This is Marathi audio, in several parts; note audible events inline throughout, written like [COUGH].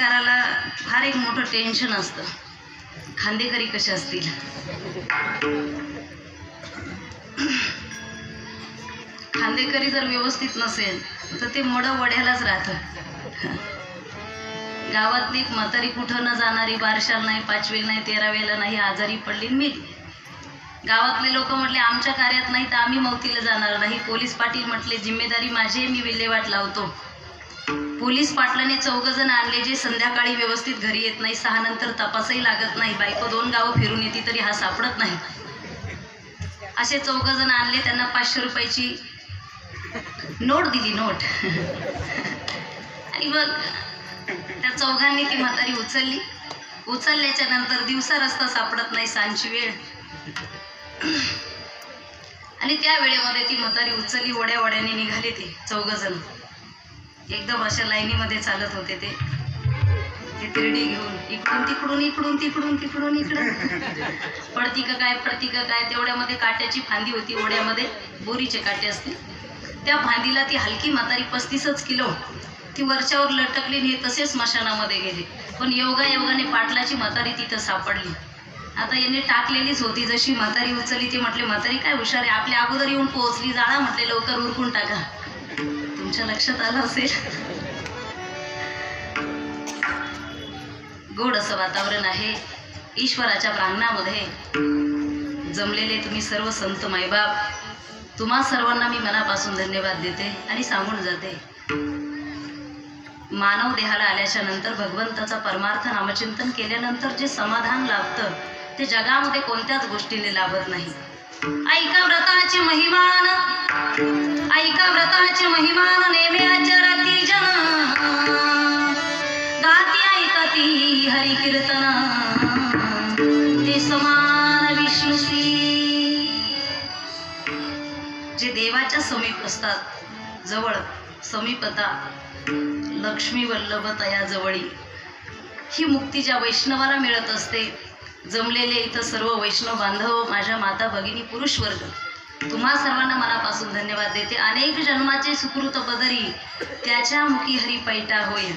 कलाकाराला फार एक मोठं टेन्शन असतं. खांदेकरी कसे असतील? खांदेकरी जर व्यवस्थित नसेल तर ते मोडं वड्यालाच राहतं. गावातली एक म्हातारी कुठं न जाणारी बारशाल नाही पाचवेल नाही तेरावेला नाही आजारी पडली मी गावातले लोक म्हटले आमच्या कार्यात नाही तर आम्ही मौतीला जाणार नाही. पोलीस पाटील म्हटले जिम्मेदारी माझी मी विल्हेवाट लावतो. पोलीस पाटलाने चौघ जण आणले जे संध्याकाळी व्यवस्थित घरी येत नाही सहा नंतर तपासही लागत नाही. बायको दोन गावं फिरून येते तरी हा सापडत नाही. असे चौघ जण आणले त्यांना पाचशे रुपयाची नोट दिली नोट. आणि मग त्या चौघांनी ती म्हातारी उचलली. उचलल्याच्या नंतर दिवसा रस्ता सापडत नाही सांची वेळ. आणि त्या वेळेमध्ये ती म्हातारी उचलली ओढ्या ओढ्याने निघाली ते चौघजण. एकदम अशा लाईनीमध्ये चालत होते ते. ते तिरडी घेऊन इकडून तिकडून इकडून तिकडून तिकडून इकडून. [LAUGHS] पडती का काय पडती का काय तेवढ्यामध्ये काट्याची फांदी होती ओढ्यामध्ये बोरीचे काटे असते त्या फांदीला ती हलकी म्हातारी पस्तीसच किलो ती वरच्यावर लटकली आणि हे तसेच स्मशानामध्ये गेले. पण योगा योगाने पाटलाची म्हातारी तिथं सापडली. आता याने टाकलेलीच होती जशी म्हातारी उचलली ती म्हटले म्हातारी काय हुशार आहे? आपल्या अगोदर येऊन पोहोचली जाळा म्हटले लवकर उरकून टाका. तुमच्या लक्षात आलं असेल? गोड असं वातावरण आहे. ईश्वराच्या प्रांगणामध्ये जमलेले तुम्ही सर्व संत मायबाप तुम्हा सर्वांना मी मनापासून धन्यवाद देते आणि सांगून जाते. मानव देहाला आल्याच्यानंतर भगवंताचा परमार्थ नामचिंतन केल्यानंतर जे समाधान लाभतं ते जगामध्ये कोणत्याच गोष्टीने लाभत नाही. ऐका व्रताचे महिमान. ऐका व्रताचे महिमान नेमे अचरती जन. गाती ऐकती हरी कीर्तना ते समान विष्णुसी जे देवाच्या समीप असतात जवळ समीपता लक्ष्मी वल्लभतया जवळी ही मुक्ती ज्या वैष्णवाला मिळत असते जमलेले इथं सर्व वैष्णव बांधव माझ्या माता भगिनी पुरुष वर्ग तुम्हा सर्वांना मनापासून धन्यवाद देते. अनेक जन्माचे सुकृत बदरी त्याच्या मुखी हरी पैटा होईल.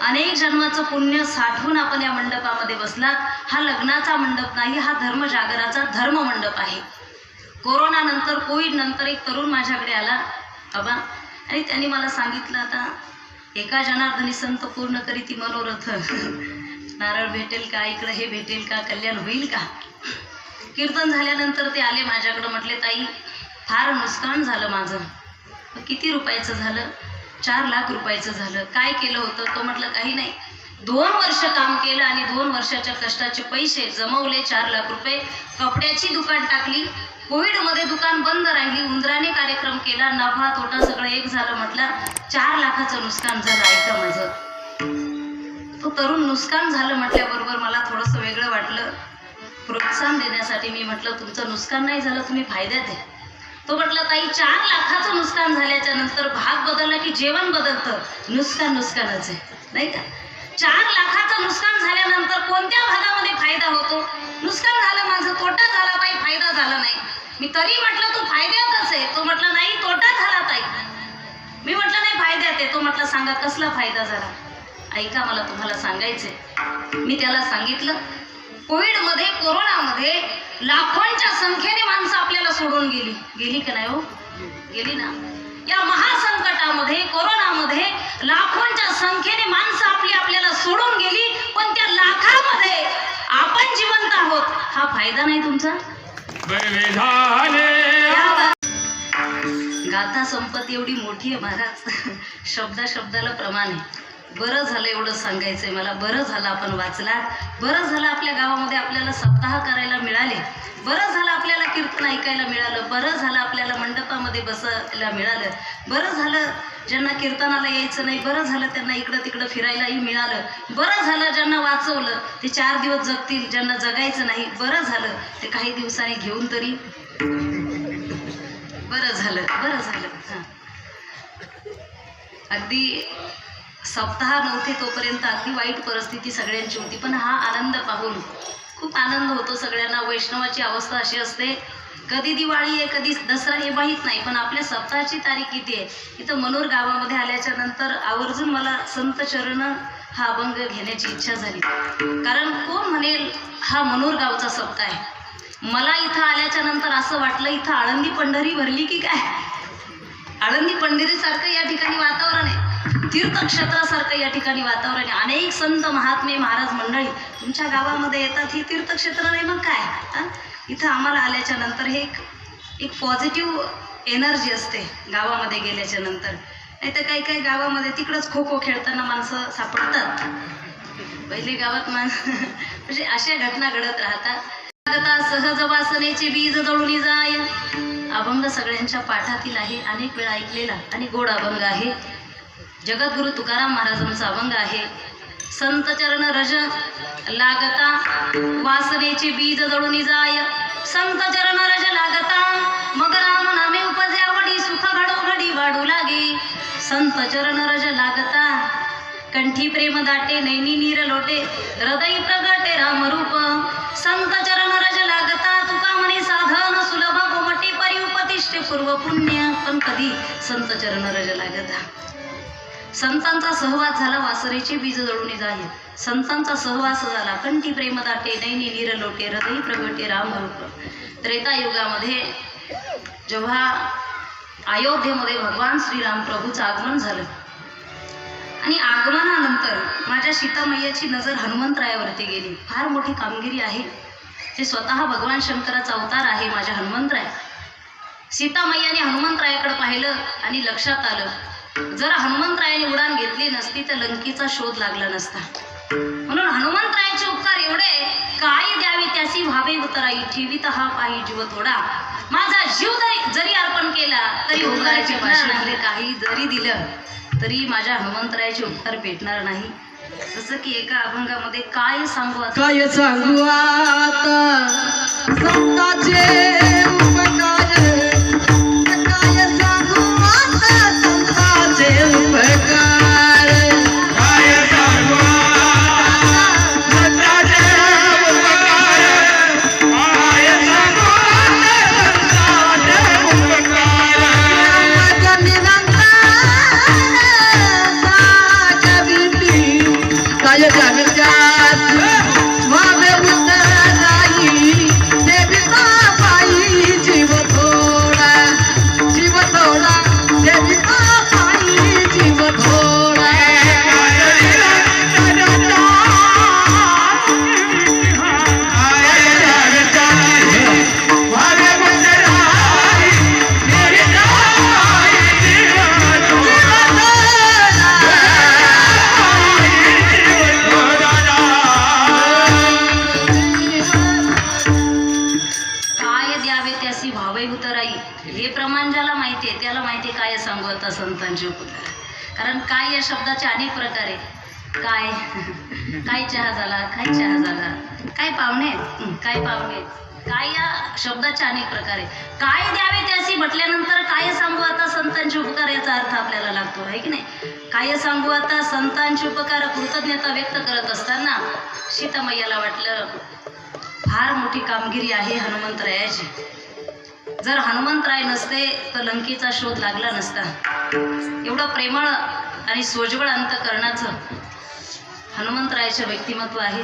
अनेक जन्माचं पुण्य साठवून आपण या मंडपामध्ये बसलात. हा लग्नाचा मंडप नाही हा धर्म जागराचा धर्म मंडप आहे. कोरोना नंतर कोविड नंतर एक तरुण माझ्याकडे आला. बाबा आणि त्यांनी मला सांगितलं आता एका जनार्दनी संत पूर्ण करी ती मनोरथ. नारळ भेटेल का? इकडं हे भेटेल का? कल्याण होईल का? कीर्तन झाल्यानंतर ते आले माझ्याकडं म्हटले ताई फार नुकसान झालं माझं. किती रुपयाचं झालं? चार लाख रुपयाचं झालं. काय केलं होतं? तो म्हटलं काही नाही. दोन वर्ष काम केलं आणि दोन वर्षाच्या कष्टाचे पैसे जमवले चार लाख रुपये. कपड्याची दुकान टाकली. कोविडमध्ये दुकान बंद राहिली. उंदराने कार्यक्रम केला. नफा तोटा सगळं एक झालं. म्हटलं चार लाखाचं नुकसान झालं. ऐका माझं. तो तरुण नुकसान झालं म्हटल्याबरोबर मला थोडंसं वेगळं वाटलं. प्रोत्साहन देण्यासाठी मी म्हटलं तुमचं नुकसान नाही झालं तुम्ही फायद्यात आहे तो म्हटलं ताई चार लाखाचं नुकसान झाल्याच्यानंतर भाग बदलला की जेवण बदलतं. नुकसान नुकसानच आहे. नाही का? चार लाखाचं नुकसान झाल्यानंतर कोणत्या भागामध्ये फायदा होतो? नुकसान झालं माझं तोटा झाला ताई फायदा झाला नाही. मी तरी म्हटलं तो फायद्यातच आहे. तो म्हटलं नाही तोटा झाला ताई. मी म्हटलं नाही फायद्यात आहे. तो म्हटलं सांगा कसला फायदा झाला? ऐका मला तुम्हाला सांगायचंय. मी त्याला सांगितलं कोविडमध्ये कोरोनामध्ये लाखोंच्या संख्येने माणसं आपल्याला सोडून गेली. गेली का नाही हो? गेली ना. या महासंकटामध्ये कोरोनामध्ये लाखोंच्या संख्येने माणसं आपली आपल्याला सोडून गेली पण त्या लाखामध्ये आपण जिवंत आहोत. हा फायदा नाही तुमचा? गाथा संपत्ती एवढी मोठी आहे महाराज. [LAUGHS] शब्दा शब्दाला प्रमाण आहे. बरं झालं एवढं सांगायचंय. मला बरं झालं आपण वाचला बरं झालं आपल्या गावामध्ये आपल्याला सप्ताह करायला मिळाले. बरं झालं आपल्याला कीर्तन ऐकायला मिळालं. बरं झालं आपल्याला मंडपामध्ये बसायला मिळालं. बरं झालं ज्यांना कीर्तनाला यायचं नाही बरं झालं त्यांना इकडं तिकडं फिरायलाही मिळालं. बरं झालं ज्यांना वाचवलं ते चार दिवस जगतील ज्यांना जगायचं नाही बरं झालं ते काही दिवसांनी घेऊन तरी. बरं झालं बरं झालं. हां. अगदी सप्ताह नव्हते तोपर्यंत अगदी वाईट परिस्थिती सगळ्यांची होती. पण हा आनंद पाहून खूप आनंद होतो सगळ्यांना. वैष्णवाची अवस्था अशी असते. कधी दिवाळी आहे कधी दसरा हे माहीत नाही पण आपल्या सप्ताहाची तारीख किती आहे? इथं मनोर गावामध्ये आल्याच्यानंतर आवर्जून मला संत चरण हा अभंग घेण्याची इच्छा झाली. कारण कोण म्हणेल हा मनोर गावचा सप्ताह आहे? मला इथं आल्याच्यानंतर असं वाटलं इथं आळंदी पंढरी भरली की काय? आळंदी पंढरीसारखं या ठिकाणी वातावरण आहे. तीर्थक्षेत्रासारखं या ठिकाणी वातावरण आहे. अनेक संत महात्मे महाराज मंडळी तुमच्या गावामध्ये येतात. ही तीर्थक्षेत्र नाही मग काय? इथं आम्हाला आल्याच्यानंतर हे एक एक पॉझिटिव्ह एनर्जी असते गावामध्ये गेल्याच्यानंतर. नाही तर काही काही गावामध्ये तिकडंच खो खो खेळताना माणसं सापडतात. पहिले गावात माणसं [LAUGHS] म्हणजे अशा घटना घडत राहतात. आता सहज वासनेचे बीज जळून जाय. अभंग सगळ्यांच्या पाठातील आहे. अनेक वेळा ऐकलेला आणि गोड अभंग आहे. जगद्गुरु तुकाराम महाराजांचा अभंग आहे. संत चरण रज लागता वासनेचे बीज जळून जाय. संत चरण रज लागता मग राम नामे उपजे आवडी सुख घडो घडी वाढू लागे. संत चरण रज लागता कंठी प्रेम दाटे नैनी नीर लोटे हृदय प्रगटे रामरूप संत चरण रज लागता तुका म्हणे साधन सुलभ गोमटी परिउपतिष्ठे पूर्व पुण्य. पण कधी संत चरण रज लागता? संतांचा सहवास झाला वासरेचे बीज जळून जाय संतांचा सहवास झाला. कंठी प्रेमदाटे नैनी नीर लोटे हृदय प्रगटे रामरूप त्रेता युगामध्ये जेव्हा अयोध्येमध्ये भगवान श्रीराम प्रभूचं आगमन झालं आणि आगमनानंतर माझ्या सीतामय्याची नजर हनुमंतरायावरती गेली. फार मोठी कामगिरी आहे. ते स्वतः भगवान शंकराचा अवतार आहे माझ्या हनुमंतराय सीतामय्याने हनुमंतरायाकडे पाहिलं आणि लक्षात आलं जर हनुमंतरायाने उडान घेतली नसती तर लंकेचा शोध लागला नसता. म्हणून हनुमंतरायाचे उपकार एवढे काय द्यावे त्याची व्हावे उतराई ठेवीत हा पाही जीव थोडा. माझा जीव जरी जरी अर्पण केला तरी उपकाराचे काही जरी दिलं तरी माझ्या हनुमंतरायाचे उपकार भेटणार नाही. जसं की एका अभंगामध्ये काय सांगू आता? काय सांगू आता? म्हणजे उपकार कारण काय या शब्दाचे अनेक प्रकार आहे काय? काय चहा झाला? काय चहा झाला? काय पाहुणे? काय पाहुणे? काय या शब्दाचे अनेक प्रकार आहे काय द्यावे त्याशी म्हटल्यानंतर काय सांगू आता संतांचे उपकार याचा अर्थ आपल्याला लागतो आहे की नाही? काय सांगू आता संतांचे उपकार कृतज्ञता व्यक्त करत असताना सीतामय्याला वाटलं फार मोठी कामगिरी आहे हनुमंतरायाची जर हनुमंतराय नसते तर लंकेचा शोध लागला नसता. एवढं प्रेमळ आणि सोज्वळ अंतकरणाचं हनुमंतरायचं व्यक्तिमत्व आहे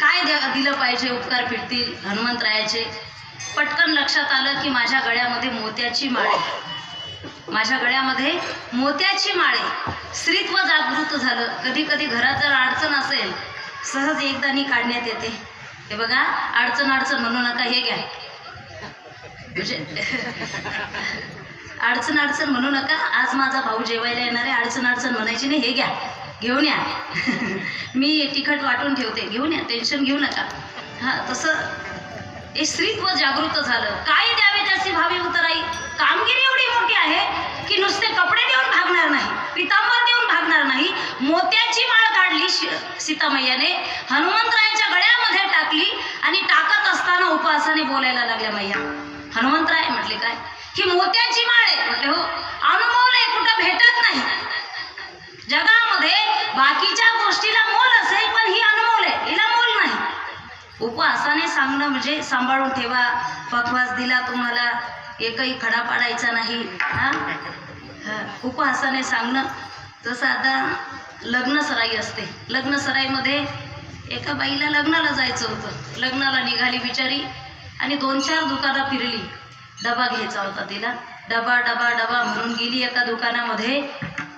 काय दिलं पाहिजे उपकार फिरतील हनुमंतरायाचे पटकन लक्षात आलं की माझ्या गळ्यामध्ये मोत्याची माळे. माझ्या गळ्यामध्ये मोत्याची माळे. स्त्रीत्व जागृत झालं. कधी कधी घरात जर अडचण असेल सहज एकदानी काढण्यात येते. हे बघा अडचण अडचण म्हणू नका हे घ्या. म्हणजे [LAUGHS] अडचण अडचण म्हणू नका आज माझा भाऊ जेवायला येणार आहे अडचण अडचण म्हणायची नाही हे घ्या. घेऊन या. [LAUGHS] मी तिखट वाटून ठेवते घेऊन या टेन्शन घेऊ नका. हां तसं स्त्रीत्व जागृत झालं. काय द्यावे त्याची भावी उतराई? कामगिरी एवढी मोठी आहे की नुसते कपडे देऊन भागणार नाही पितांबर देऊन भागणार नाही. मोत्याची माळ काढली शि- सीतामय्याने. हनुमंतरायाच्या गळ्यामध्ये टाकली आणि टाकत असताना उपवासाने बोलायला लागल्या मैया. हनुमंतराय म्हटले काय? ही मोत्याची माळ आहे. म्हटले हो. अनुभव आहे कुठं भेटत नाही. जगामध्ये बाकीच्या गोष्टीला मोल असेल पण ही अनमोल आहे हिला मोल नाही उपवासाने सांगणं म्हणजे सांभाळून ठेवा. पखवास दिला तुम्हाला एकही खडा पाडायचा नाही. हा? हा. उपवासाने सांगणं. जसं आता लग्नसराई असते. लग्न सराईमध्ये एका बाईला लग्नाला जायचं होतं. लग्नाला निघाली बिचारी आणि दोन चार दुकानं फिरली. डबा घ्यायचा होता तिला. डबा डबा डबा म्हणून गेली एका दुकानामध्ये.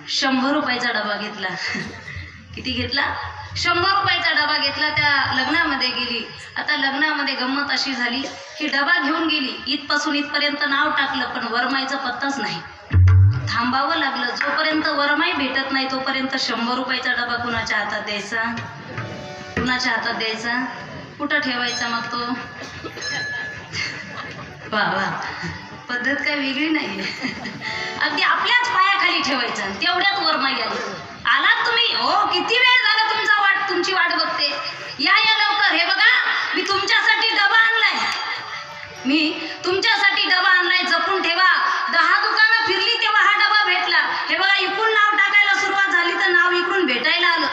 शंभर रुपयाचा डबा घेतला. [LAUGHS] किती घेतला? शंभर रुपयाचा डबा घेतला त्या लग्नामध्ये गेली. आता लग्नामध्ये गंमत अशी झाली की डबा घेऊन गेली. इथपासून इथपर्यंत नाव टाकलं पण वरमाईचा पत्ताच नाही. थांबावं लागलं. जोपर्यंत वरमाई भेटत नाही तोपर्यंत शंभर रुपयाचा डबा कुणाच्या हातात द्यायचा? कुणाच्या हातात द्यायचा? कुठं ठेवायचा मग तो? वा वा पद्धत काय वेगळी नाही अगदी आपल्याच पायाखाली ठेवायचा तेवढ्यात वरमाई आली. आलात तुम्ही? हो किती वेळ तुमची वाट बघते. या या लवकर. हे बघा मी तुमच्यासाठी डबा आणलाय. मी तुमच्यासाठी डबा आणलाय. जपून ठेवा. दहा दुकानं फिरली तेव्हा हा डबा भेटला. हे बघा इकडून नाव टाकायला सुरुवात झाली तर नाव इकडून भेटायला आलं.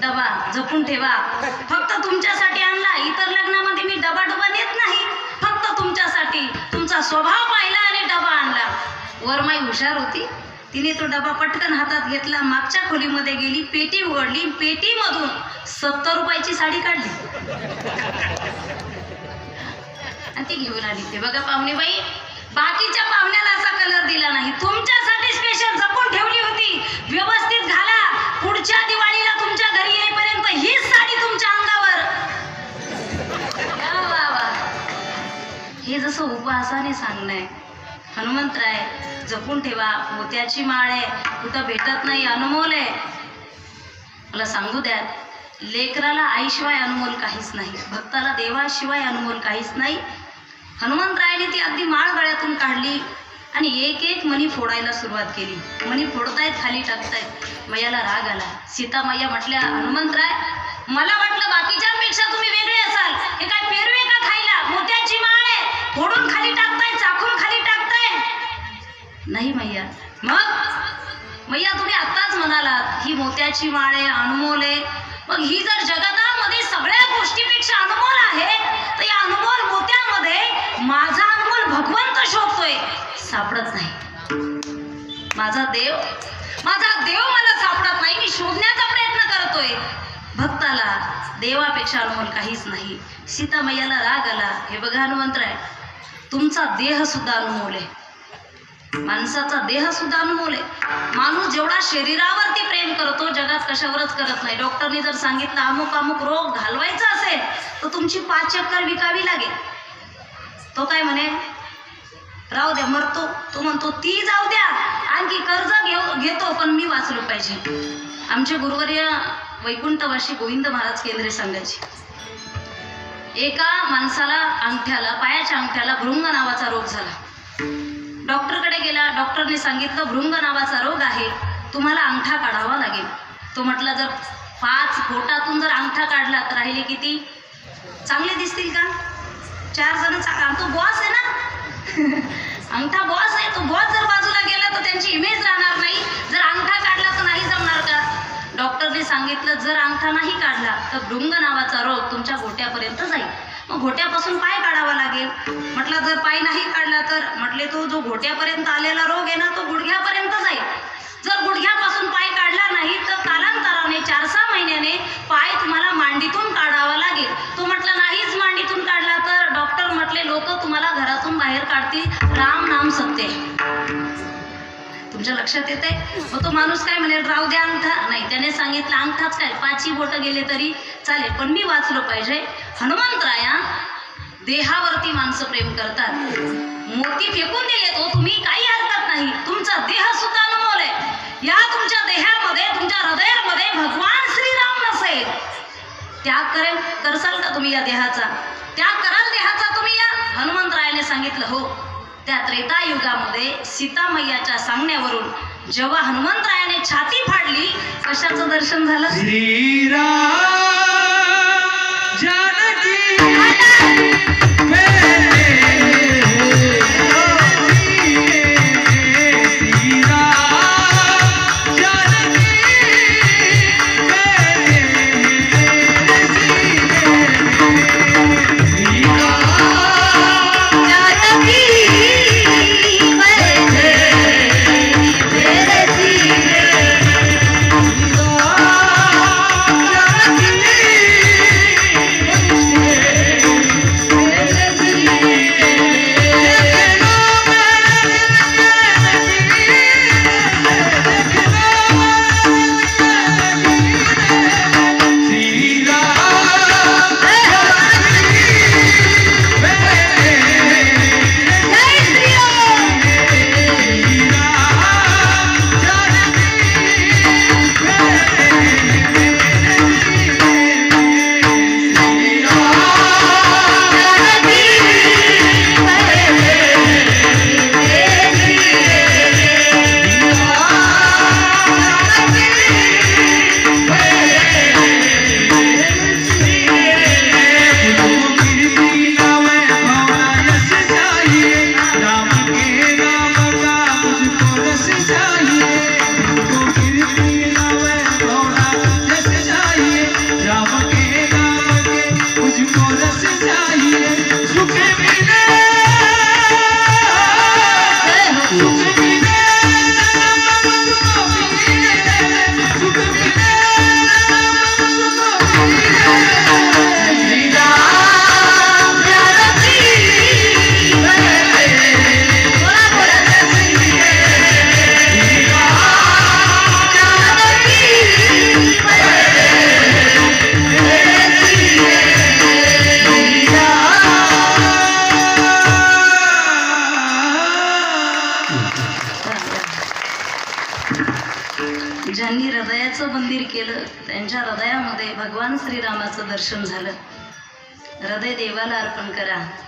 डबा जपून ठेवा. फक्त तुमच्यासाठी आणला. इतर लग्नामध्ये मी डबा डबा नेत नाही. फक्त तुमच्यासाठी. तुमचा स्वभाव पाहिला आणि डबा आणला. वरमाई हुशार होती. तिने तो डबा पटकन हातात घेतला मागच्या खोलीमध्ये गेली पेटी उघडली पेटीमधून सत्तर रुपयाची साडी काढली. आणि ती घेऊन आली. ते बघा पाहुणेबाई बाकीच्या पाहुण्याला असा कलर दिला नाही. तुमच्यासाठी स्पेशल जपून ठेवली होती. व्यवस्थित घाला. पुढच्या दिवाळीला तुमच्या घरी येईपर्यंत हीच साडी तुमच्या अंगावर. हे जसं उपवासाने सांगणं आहे. हनुमंतराय जपून ठेवा. मोत्याची माळ आहे. कुठं भेटत नाही अनुमोल आहे. मला सांगू द्या लेकराला आईशिवाय अनुमोल काहीच नाही. भक्ताला देवाशिवाय अनुमोल काहीच नाही. हनुमंतरायाने ती अगदी माळ गळ्यातून काढली आणि एक एक मणी फोडायला सुरुवात केली. मणी फोडतायत खाली टाकतायत. मैयाला राग आला. सीता मैया म्हटल्या हनुमंतराय मला ही मोत्याची आहे अनमोल. आहे मग ही जर जगतामध्ये सगळ्या गोष्टीपेक्षा अनमोल आहे तर या अनमोल मोत्यामध्ये माझा अनमोल भगवंत शोधतोय सापडत नाही. माझा देव माझा देव मला सापडत नाही. मी शोधण्याचा प्रयत्न करतोय. भक्ताला देवापेक्षा अनमोल काहीच नाही. सीता मैयाला राग आला. हे बघा हनुमंतराय तुमचा देह सुद्धा अनमोल आहे. माणसाचा देह सुद्धा अनमोल आहे. माणूस जेवढा शरीरावर प्रेम करतो जगात कशावरच करत नाही. डॉक्टरनी जर सांगितलं अमुक अमुक रोग घालवायचा असेल तर तुमची पाच चक्कर विकावी लागेल. तो काय म्हणे राहू द्या मरतो. तो म्हणतो ती जाऊ द्या आणखी कर्ज घेऊ घेतो पण मी वाचलो पाहिजे. आमचे गुरुवर्य वैकुंठवाशी गोविंद महाराज केंद्रे सांगायचे एका माणसाला अंगठ्याला पायाच्या अंगठ्याला भृंग नावाचा रोग झाला. डॉक्टरकडे गेला डॉक्टरने सांगितलं भृंग नावाचा रोग आहे. तुम्हाला अंगठा काढावा लागेल. तो म्हटला जर पाच बोटातून जर अंगठा काढला तर राहिले किती? चांगले दिसतील का? चार जण चा- तो बॉस आहे ना? [LAUGHS] अंगठा बॉस आहे. तो बॉस जर बाजूला गेला तर त्यांची इमेज राहणार नाही. जर अंगठा काढला तर नाही जमणार का? डॉक्टरने सांगितलं जर अंगठा नाही काढला तर भृंग नावाचा रोग तुमच्या घोट्यापर्यंत जाईल. मग घोट्यापासून पाय काढावा लागेल. म्हटलं जर पाय नाही काढला तर? म्हटले तो जो घोट्यापर्यंत आलेला रोग आहे ना तो गुडघ्यापर्यंत जाईल. जर गुडघ्यापासून पाय काढला नाही तर कालांतराने चार सहा महिन्याने पाय तुम्हाला मांडीतून काढावा लागेल. तो म्हटला नाहीच मांडीतून काढला तर डॉक्टर म्हटले लोक तुम्हाला घरातून बाहेर काढतील. राम नाम सत्य तुमच्या लक्षात येते मग तो माणूस काय म्हणेल राहू द्या अंगठा. नाही त्याने सांगितलं अंगठाच काय पाचही बोटं गेले तरी चालेल पण मी वाचलो पाहिजे. हनुमंतराया देहावरती माणसं प्रेम करतात. मोती फेकून दिले तो हो तुम्ही काही हरकत नाही. तुमचा देह सुद्धा अनमोल आहे. या तुमच्या देहामध्ये तुमच्या हृदयामध्ये भगवान श्रीराम नसेल. त्याग करेल करसाल का तुम्ही या देहाचा? त्याग कराल देहाचा तुम्ही या? हनुमंतरायाने सांगितलं हो. त्या त्रेतायुगामध्ये सीतामय्याच्या सांगण्यावरून जेव्हा हनुमंतरायाने छाती फाडली कशाचं दर्शन झालं? श्रीराम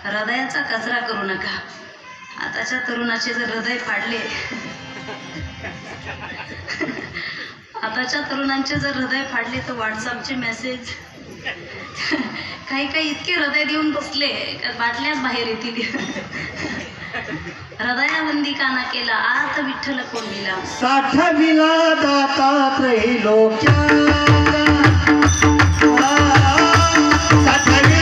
हृदयाचा कचरा करू नका. आताच्या तरुणाचे जर हृदय फाडले. आताच्या तरुणांचे जर हृदय फाडले तर व्हॉट्सअपचे मेसेज. काही काही इतके हृदय देऊन बसले का बाटल्याच बाहेर येतील. हृदयाबंदी काना केला आत विठ्ठल कोण दिला साठविला दाता त्रैलोक्या साठविला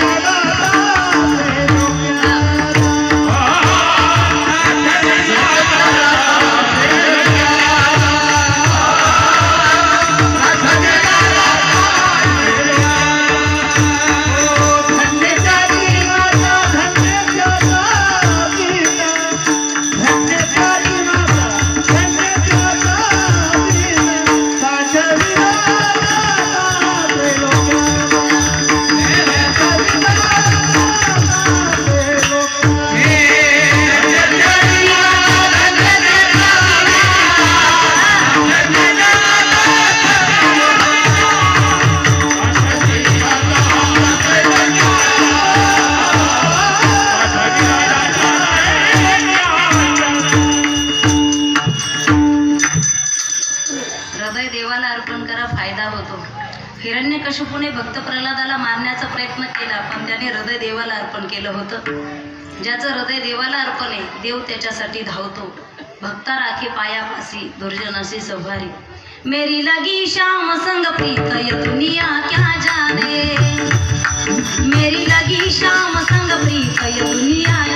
भक्त प्रल्हादाला मारण्याचा प्रयत्न केला पण त्याने हृदय देवाला अर्पण केलं होतं. ज्याचं हृदय देवाला अर्पण आहे देव त्याच्यासाठी धावतो. भक्ता राखे पायापासी दुर्जनाशी सभारी मेरी लगी श्याम संग प्रीत ये दुनिया क्या जाने. मेरी लगी श्याम संग प्रीत ये दुनिया